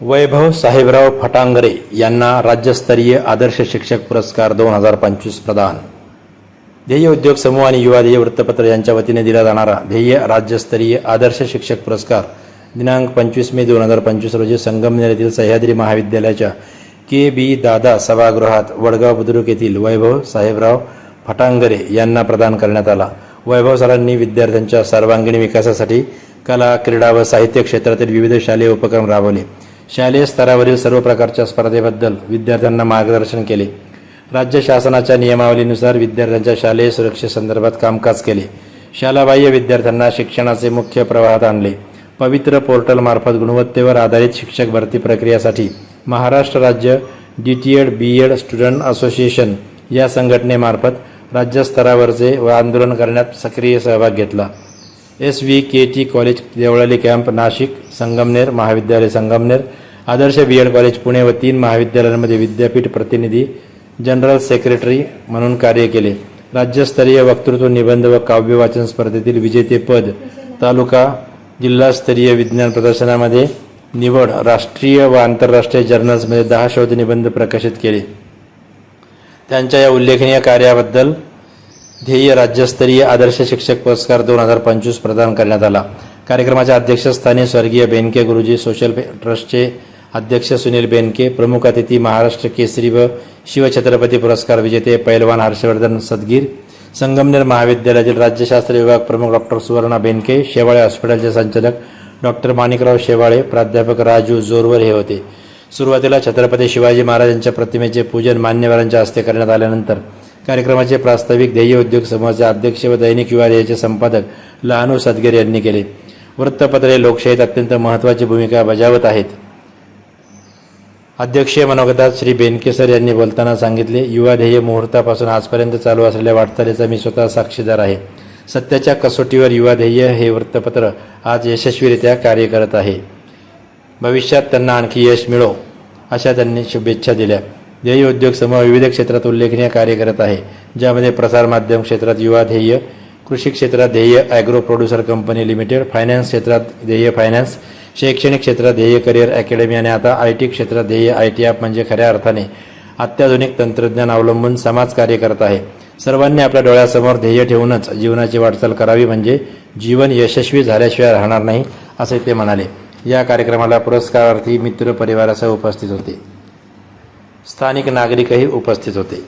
वैभव साहेबराव फटांगरे यांना राज्यस्तरीय आदर्श शिक्षक पुरस्कार दोन हजार पंचवीस प्रदान. ध्येय उद्योग समूह आणि युवा ध्येय वृत्तपत्र यांच्या वतीने दिला जाणारा ध्येय राज्यस्तरीय आदर्श शिक्षक पुरस्कार दिनांक पंचवीस मे दोन हजार पंचवीस रोजी संगमनेर येथील सह्याद्री महाविद्यालयाच्या के बी दादा सभागृहात वडगाव बुद्रुक येथील वैभव साहेबराव फटांगरे यांना प्रदान करण्यात आला. वैभव सरांनी विद्यार्थ्यांच्या सर्वांगीण विकासासाठी कला क्रीडा व साहित्य क्षेत्रातील विविध शालेय उपक्रम राबवले. शालेय स्तरावरील सर्व प्रकारच्या स्पर्धेबद्दल विद्यार्थ्यांना मार्गदर्शन केले. राज्य शासनाच्या नियमावलीनुसार विद्यार्थ्यांच्या शालेय सुरक्षेसंदर्भात कामकाज केले. शालाबाह्य विद्यार्थ्यांना शिक्षणाचे मुख्य प्रवाहात आणले. पवित्र पोर्टलमार्फत गुणवत्तेवर आधारित शिक्षक भरती प्रक्रियासाठी महाराष्ट्र राज्य D T Ed B Ed student association या संघटनेमार्फत राज्यस्तरावरचे व आंदोलन करण्यात सक्रिय सहभाग घेतला. S V K T college Devlali camp Nashik Sangamner महाविद्यालय Sangamner Adarsh B Ed college Pune व तीन महाविद्यालयांमध्ये विद्यापीठ प्रतिनिधी जनरल सेक्रेटरी म्हणून कार्य केले. राज्यस्तरीय वक्तृत्व निबंध व काव्य वाचन स्पर्धेतील विजेतेपद तालुका जिल्हास्तरीय विज्ञान प्रदर्शनामध्ये निवड राष्ट्रीय व आंतरराष्ट्रीय जर्नल्समध्ये दहा शोध निबंध प्रकाशित केले. त्यांच्या या उल्लेखनीय कार्याबद्दल ध्येय राज्यस्तरीय आदर्श शिक्षक पुरस्कार दोन हजार पंचवीस प्रदान करण्यात आला. कार्यक्रमाच्या अध्यक्षस्थानी स्वर्गीय बेनके गुरुजी सोशल ट्रस्टचे अध्यक्ष सुनील बेनके प्रमुख अतिथी महाराष्ट्र केसरी व शिवछत्रपती पुरस्कार विजेते पैलवान हर्षवर्धन सदगीर संगमनेर महाविद्यालयातील राज्यशास्त्र विभाग प्रमुख डॉक्टर सुवर्णा बेनके शेवाळे हॉस्पिटलचे संचालक डॉक्टर माणिकराव शेवाळे प्राध्यापक राजू जोरवर हे होते. सुरुवातीला छत्रपती शिवाजी महाराजांच्या प्रतिमेचे पूजन मान्यवरांच्या हस्ते करण्यात आल्यानंतर कार्यक्रमाचे प्रास्ताविक ध्येय उद्योग समूहाचे अध्यक्ष व दैनिक युवा ध्येयाचे संपादक लहानू सदगीर यांनी केले. वृत्तपत्रे लोकशाहीत अत्यंत महत्त्वाची भूमिका बजावत आहेत. अध्यक्षीय मनोगतात श्री बेनकेसर यांनी बोलताना सांगितले युवा ध्येय मुहूर्तापासून आजपर्यंत चालू असलेल्या वाटचालीचा मी स्वतः साक्षीदार आहे. सत्याच्या कसोटीवर युवा ध्येय हे वृत्तपत्र आज यशस्वीरित्या कार्य करत आहे. भविष्यात त्यांना आणखी यश मिळो अशा त्यांनी शुभेच्छा दिल्या. ध्येय उद्योग समूह विविध क्षेत्रात उल्लेखनीय कार्य करत आहे ज्यामध्ये प्रसारमाध्यम क्षेत्रात युवा ध्येय कृषी क्षेत्रात Dhyey agro producer company limited finance क्षेत्रात ध्येय फायनान्स शैक्षणिक क्षेत्रात ध्येय करिअर अकॅडमी आणि आता आय टी क्षेत्रात ध्येय आय टी ॲप म्हणजे खऱ्या अर्थाने अत्याधुनिक तंत्रज्ञान अवलंबून समाज कार्य करत आहे. सर्वांनी आपल्या डोळ्यासमोर ध्येय ठेवूनच जीवनाची वाटचाल करावी म्हणजे जीवन यशस्वी झाल्याशिवाय राहणार नाही असे ते म्हणाले. या कार्यक्रमाला पुरस्कारार्थी मित्र परिवारासह उपस्थित होते. स्थानिक नागरिकही उपस्थित होते.